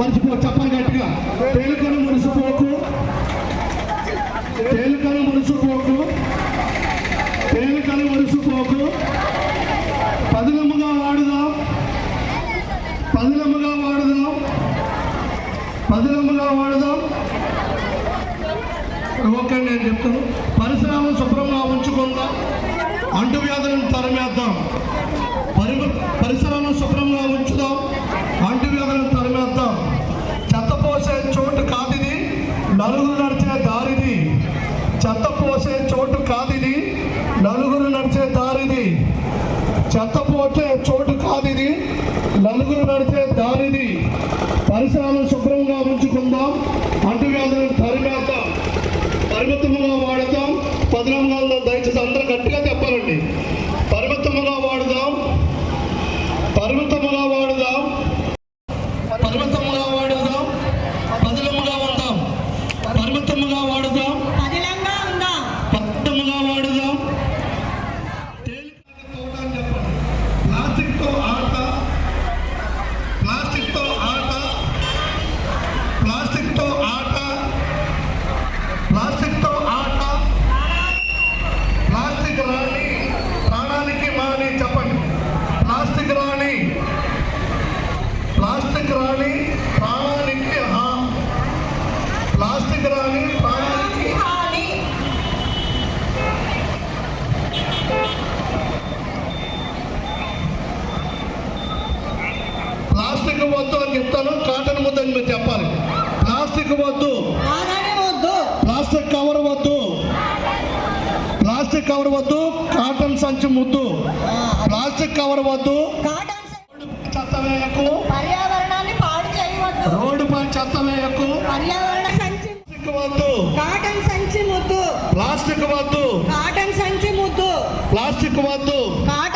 మర్చిపో చెప్పాలి గట్టిగా. తేలికను మురిసిపోకు. తేలికను మురిసిపోకు. తేలికను మురిసిపోకు. పదిలముగా వాడుదాం. పదిలముగా వాడుదాం. పదిలముగా వాడుదాం. ఓకే నేను చెప్తాను. పరిసరాలను శుభ్రంగా ఉంచుకుందాం. అంటువ్యాధులను తరిమేద్దాం. పరి పరిసర శుభ్రంగా ఉంచుదాం అంటువ్యాధులను తరిమేద్దాం చెత్త పోసే చోటు కాదిది నలుగురు నడిచే దారిది చెత్త పోసే చోటు కాదిది నలుగురు నడిచే దారిది చెత్త పోసే చోటు కాదిది. నలుగురు నడిచే దారిది. పరిసరాలను శుభ్రంగా ఉంచుకుందాం. అంటువ్యాధులను తరిమేద్దాం. పరిమితముగా వాడదాం. పదిలంగాల్లో దయచేసి అందరూ గట్టిగా చెప్పాలండి. పరిమితముగా వాడదాం. పరిమితముగా వాడదాం. పరిమితముగా వాడదాం. పదిలముగా ఉందాం. పరిమితముగా వాడదాం. పదిలంగా ఉందాం. పట్టముగా వాడదాం. కాటన్ ముద్ద అని మీరు చెప్పాలి. ప్లాస్టిక్ వద్దు. ప్లాస్టిక్ కవర్ వద్దు. ప్లాస్టిక్ కవర్ వద్దు కాటన్ సంచి ముద్దు. ప్లాస్టిక్ కవర్ వద్దు. చెత్త వేయకు. పర్యావరణాన్ని పాడు చేయవద్దు. రోడ్డుపై చెత్త వేయకు. పర్యావరణ సంచి. ప్లాస్టిక్ వద్దు. కాటన్ సంచి ముద్దు. ప్లాస్టిక్ వద్దు. కాటన్ సంచి ముద్దు. ప్లాస్టిక్ వద్దు. కాటన్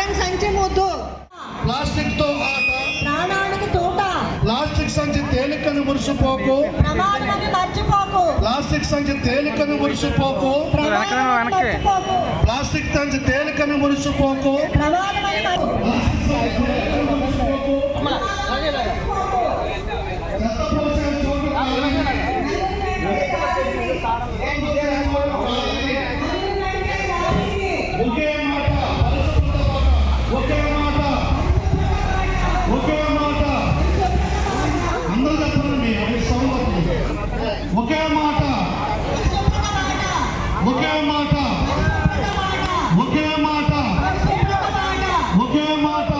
మురిసిపోకు ప్రమాదమని మర్చిపోకు. ప్లాస్టిక్ సంచి తేలికను మురిసిపోకు. ప్రమాదమని మర్చిపోకు. ప్లాస్టిక్ సంచి తేలికను మురిసిపోకు. ఒకే మాట. ఒకే మాట. ఒకే మాట. ఒకే మాట.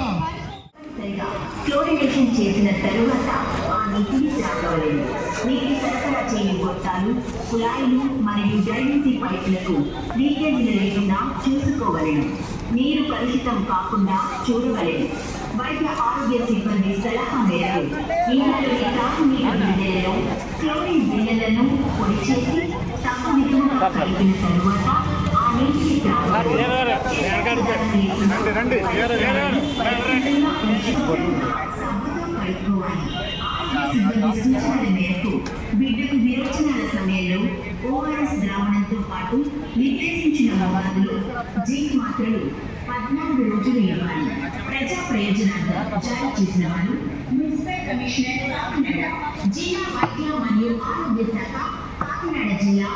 సరిగా క్లోరినేషన్ చేసిన తరువాత ఆ నీటిని త్రాగవలేదు నీటి సరఫరా చేయని గొట్టాలు కుళాయిలు మరియు డ్రైనేజీ పైపులకు లీకేజ్ లేకుండా చూసుకోవలేను నీరు కలుషితం కాకుండా చూడవలేను వైద్య ఆరోగ్య సిబ్బంది సలహా మేరకు ఇంట్లోని తాగునీటి తప్పనిసరిగా బిడ్డకు విరోచనాల సమయంలో ఓఆర్ఎస్ ద్రావణంతో పాటు నిర్దేశించిన మోతాదులో జింక్ మాత్రలు పద్నాలుగు రోజులు ఇవ్వాలి ప్రజా ప్రయోజనార్థం జారీ చేసిన వారు మున్సిపల్ కమిషనర్ కాకినాడ జిల్లా వైద్య మరియు ఆరోగ్య శాఖ కాకినాడ జిల్లా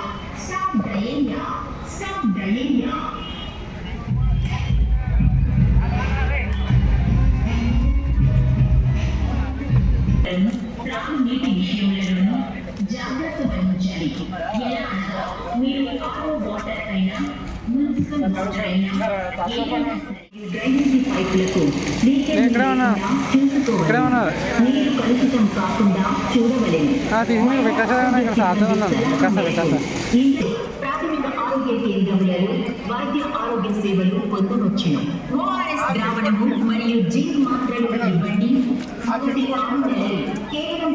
స్టాఫ్ డయేరియా స్టాఫ్ డయేరియా త్రాగునీటి విషయంలోనూ జాగ్రత్త వహించాలి ఎలా ఆరో వాటర్ అయినా మున్సిపల్ వాటర్ అయినా పైపులకు లీకేజ్. చూసుకోవాలి. నీరు కలుషితం కాకుండా ఇంటి ప్రాథమిక ఆరోగ్య కేంద్రములలో వైద్య ఆరోగ్య సేవలు పొందవచ్చును. ఓఆర్ఎస్ ద్రావణము మరియు జింక్ మాత్రలు ఇవ్వండి. మొదటి కేవలం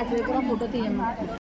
அதுக்கப்புறம் ஃபோட்டோ தீயணும்.